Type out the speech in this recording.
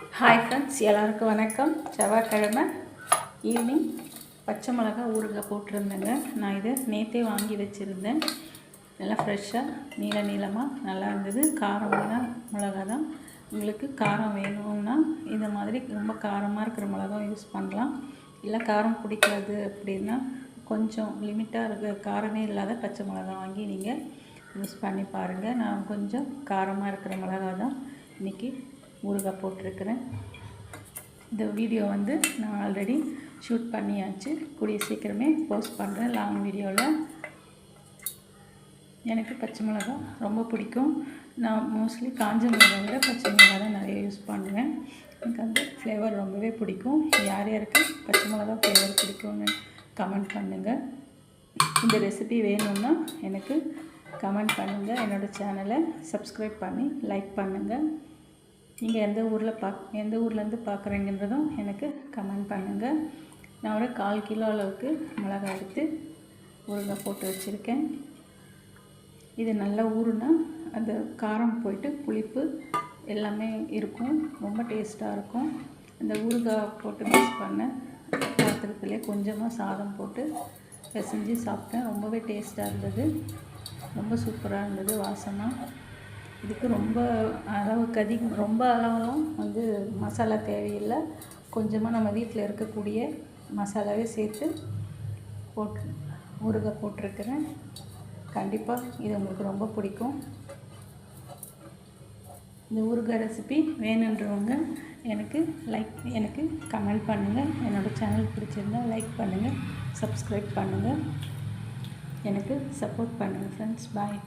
Hi friends எல்லாருக்கும் வணக்கம். செவ்வாய்க்கிழமை ஈவினிங் பச்சை மிளகா ஊறுகாய் போட்டிருந்தேங்க. நான் இதை நேற்றே வாங்கி வச்சுருந்தேன். நல்லா ஃப்ரெஷ்ஷாக நீள நீளமாக நல்லா இருந்தது. காரமான மிளகா தான். உங்களுக்கு காரம் வேணும்னா இந்த மாதிரி ரொம்ப காரமாக இருக்கிற மிளகா யூஸ் பண்ணலாம். இல்லை காரம் பிடிக்காது அப்படின்னா கொஞ்சம் லிமிட்டாக இருக்க காரமே இல்லாத பச்சை மிளகா வாங்கி நீங்கள் யூஸ் பண்ணி பாருங்கள் நான் கொஞ்சம் காரமாக இருக்கிற மிளகா தான் இன்றைக்கி ஊறுகாய் போட்டிருக்கிறேன். இந்த வீடியோ வந்து நான் ஆல்ரெடி ஷூட் பண்ணியாச்சு. கூடிய சீக்கிரமே போஸ்ட் பண்ணுறேன் லாங் வீடியோவில் எனக்கு பச்சை மிளகா ரொம்ப பிடிக்கும். நான் மோஸ்ட்லி காஞ்ச மிளகா விட பச்சை மிளகா தான் நிறைய யூஸ் பண்ணுவேன். எனக்கு வந்து ஃப்ளேவர் ரொம்பவே பிடிக்கும். யார் யாருக்கு பச்சை மிளகா ஃப்ளேவர் பிடிக்கும்னு கமெண்ட் பண்ணுங்கள் இந்த ரெசிபி வேணும்னா எனக்கு கமெண்ட் பண்ணுங்கள் என்னோடய சேனலை சப்ஸ்கிரைப் பண்ணி லைக் பண்ணுங்கள் நீங்கள் எந்த ஊரில் பாக் எந்த ஊர்லேருந்து பார்க்குறீங்கன்றதும் எனக்கு கமெண்ட் பண்ணுங்கள் நான் ஒரு கால் கிலோ அளவுக்கு மிளகாய் எடுத்து ஊறுகாய் போட்டு வச்சுருக்கேன். இது நல்லா ஊறுனா அந்த காரம் போயிட்டு புளிப்பு எல்லாமே இருக்கும். ரொம்ப டேஸ்ட்டாக இருக்கும். இந்த ஊறுகாய் போட்டு மிக்ஸ் பண்ண பாத்திரத்துலேயே கொஞ்சமாக சாதம் போட்டு பிசைஞ்சு சாப்பிட்டேன். ரொம்பவே டேஸ்ட்டாக இருந்தது. ரொம்ப சூப்பராக இருந்தது வாசமாக இதுக்கு ரொம்ப அளவுக்கு அதிகம் ரொம்ப அளவெல்லாம் வந்து மசாலா தேவையில்லை. கொஞ்சமாக நம்ம வீட்டில் இருக்கக்கூடிய மசாலாவே சேர்த்து போட்டு ஊறுகாய் போட்டிருக்கிறேன். கண்டிப்பாக இது உங்களுக்கு ரொம்ப பிடிக்கும். இந்த ஊறுகாய் ரெசிபி வேணுன்றவங்க எனக்கு லைக் எனக்கு கமெண்ட் பண்ணுங்கள் என்னோடய சேனல் பிடிச்சிருந்தா லைக் பண்ணுங்கள் சப்ஸ்கிரைப் பண்ணுங்கள் எனக்கு சப்போர்ட் பண்ணுங்கள் ஃப்ரெண்ட்ஸ் பாய்